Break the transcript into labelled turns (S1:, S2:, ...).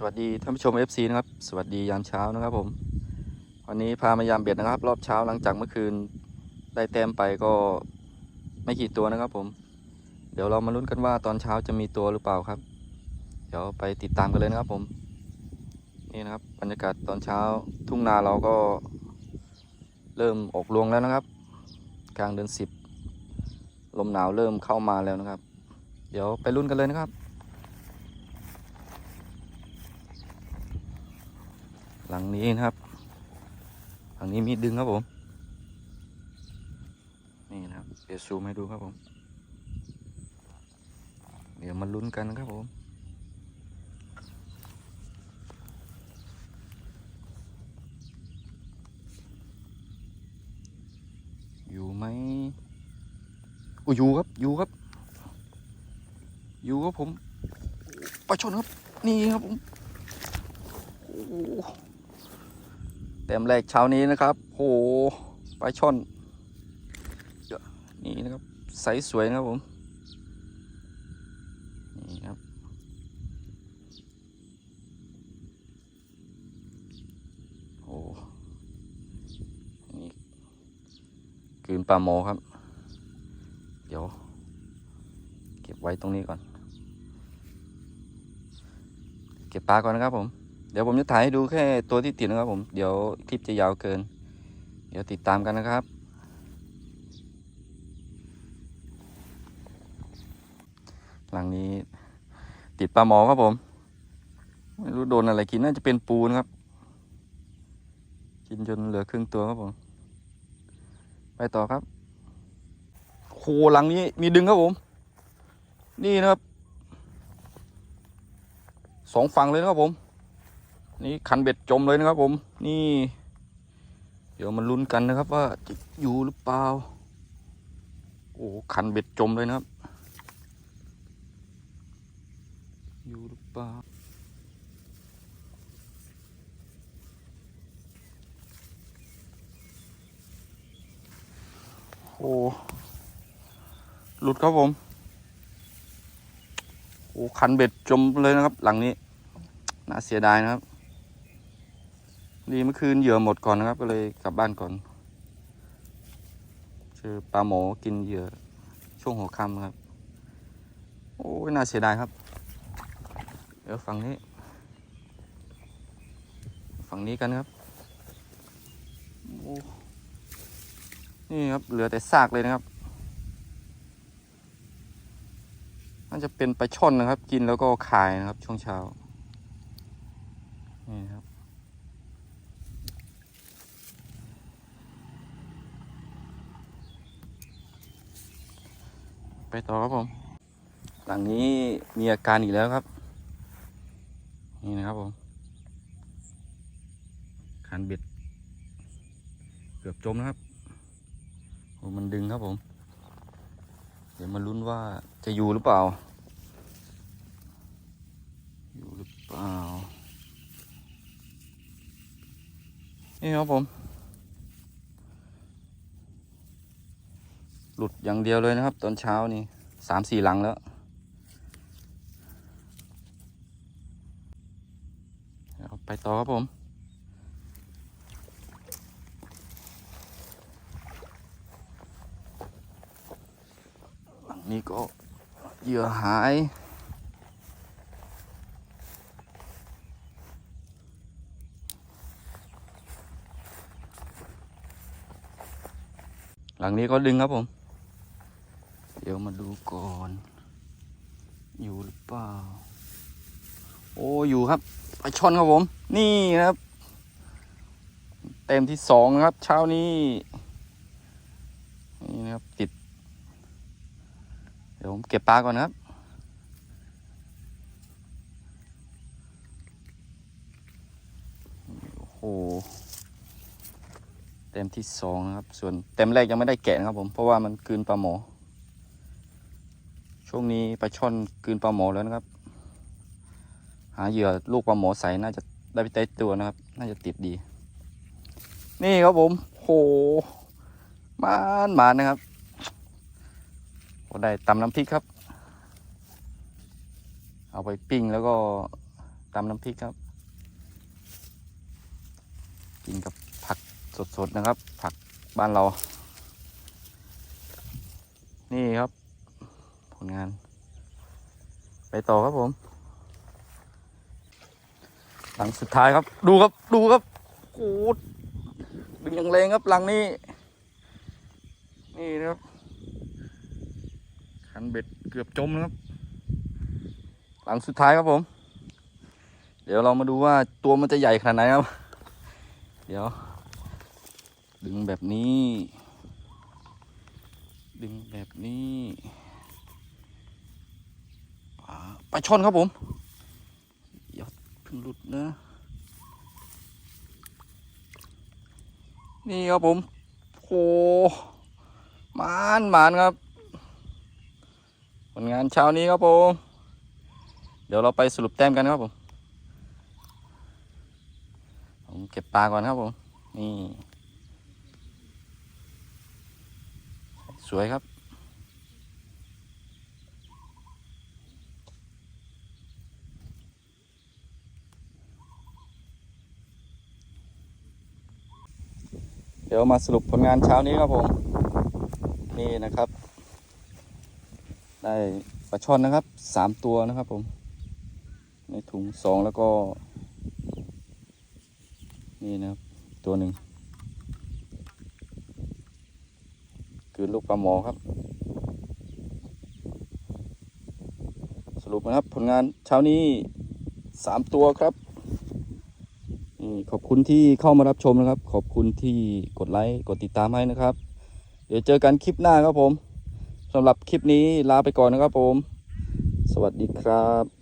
S1: สวัสดีท่านผู้ชม FC นะครับ สวัสดียามเช้านะครับผม วันนี้พามายามเบ็ดนะครับ รอบเช้าหลังจากเมื่อคืนได้แต้มไปก็ไม่กี่ตัวนะครับผม เดี๋ยวเรามาลุ้นกันว่าตอนเช้าจะมีตัวหรือเปล่าครับ เดี๋ยวไปติดตามกันเลยนะครับผม นี่นะครับบรรยากาศตอนเช้าทุ่งนาเราก็เริ่มออกรวงแล้วนะครับ กลางเดือนสิบลมหนาวเริ่มเข้ามาแล้วนะครับ เดี๋ยวไปลุ้นกันเลยนะครับ หลั งนี้นะครับหลังนี้มีดึงครับผม นี่นะครับ เดี๋ยวซูมให้ดูครับผม เดี๋ยวมาลุ้นกันครับผมอยู่ไหมอุ้ยอยู่ครับ อยู่ครับ อยู่ครับผมปลาชนครับ นี่ครับผมโอ้ เต็มแรกเช้านี้นะครับโหปลาช่อนเยอะนี่นะครับใสสวยนะครับผมนี่ครับโอ้นี่กืนปลาโมครับ เดี๋ยว เก็บไว้ตรงนี้ก่อน เก็บปลาก่อนนะครับผม เดี๋ยวผมจะถ่ายให้ดูแค่ตัวที่ติดนะครับผม เดี๋ยวคลิปจะยาวเกิน เดี๋ยวติดตามกันนะครับ หลังนี้ติดปลาหมอครับผม ไม่รู้โดนอะไรกินน่าจะเป็นปูนะครับ กินจนเหลือครึ่งตัวครับผม ไปต่อครับโหหลังนี้มีดึงครับผม นี่นะครับสองฝั่งเลยนะครับผม นี่คันเบ็ดจมเลยนะครับผม นี่ เดี๋ยวมาลุ้นกันนะครับ ว่าจะอยู่หรือเปล่า โอ้คันเบ็ดจมเลยนะครับ อยู่หรือเปล่าโอ้หลุดครับผม โอ้คันเบ็ดจมเลยนะครับ หลังนี้ น่าเสียดายนะครับ ดีเมื่อคืนเหยื่อหมดก่อนนะครับ ก็เลยกลับบ้านก่อนเจอปลาหมอกินเหยื่อช่วงหัวค่ำครับ โอ้ยน่าเสียดายครับ เดี๋ยวฝั่งนี้ ฝั่งนี้กันครับโอ้นี่ครับ เหลือแต่ซากเลยนะครับน่าจะเป็นปลาช่อนนะครับ กินแล้วก็ขายนะครับ ช่วงเช้า นี่ครับ ต่อครับผม หลังนี้มีอาการอีกแล้วครับ นี่นะครับผมคันเบ็ด เกือบจมนะครับโอ้มันดึงครับผม เดี๋ยวมาลุ้นว่าจะอยู่หรือเปล่า อยู่หรือเปล่า นี่ครับผม หลุดอย่างเดียวเลยนะครับ ตอนเช้านี่สามสี่หลังแล้ว ไปต่อครับผมหลังนี้ก็เหยื่อหายหลังนี้ก็ดึงครับผม ดี๋ยวมาดูก่อน อยู่หรือเปล่า โอ้อยู่ครับไปชนครับผม นี่ครับ เต็มที่สองนะครับ เช้านี้นี่นะครับติด เดี๋ยวผมเก็บปลาก่อนนะครับโอ้โหเต็มที่สองนะครับ ส่วนเต็มแรกยังไม่ได้แกะนะครับผมเพราะว่ามันกลืนปลาหมอ ช่วงนี้ปลาช่อนกืนปลาหมอแล้วนะครับ หาเหยื่อลูกปลาหมอใสน่าจะได้ไปเตะตัวนะครับ น่าจะติดดี นี่ครับผมโหมานมานนะครับก็ได้ตำน้ำพริกครับ เอาไปปิ้งแล้วก็ตตำน้ำพริกครับ กินกับผักสดๆนะครับ ผักบ้านเรา นี่ครับ ผลงาน ไปต่อครับผม หลังสุดท้ายครับ ดูครับดูครับโอ้โหดึงอย่างแรงครับหลังนี้ นี่นะครับคันเบ็ดเกือบจมนะครับ หลังสุดท้ายครับผม เดี๋ยวเรามาดูว่าตัวมันจะใหญ่ขนาดไหนครับ เดี๋ยว ดึงแบบนี้ ดึงแบบนี้ ปลาช่อนครับผมอย่าเพิ่งหลุดนะ นี่ครับผมโอ้หมานหมานครับ ผลงานเช้านี้ครับผม เดี๋ยวเราไปสรุปแต้มกันครับผม ผมเก็บปลาก่อนครับผม นี่ สวยครับ เดี๋ยวมาสรุปผลงานเช้านี้ครับผมนี่นะครับ ได้ปลาช่อนนะครับสามตัวนะครับผม ในถุงสองแล้วก็ นี่นะครับตัวหนึ่งคือลูกปลาหมอครับ สรุปนะครับผลงานเช้านี้สามตัวครับ ขอบคุณที่เข้ามารับชมนะครับ ขอบคุณที่กดไลค์กดติดตามให้นะครับ เดี๋ยวเจอกันคลิปหน้าครับผมสำหรับคลิปนี้ลาไปก่อนนะครับผม สวัสดีครับ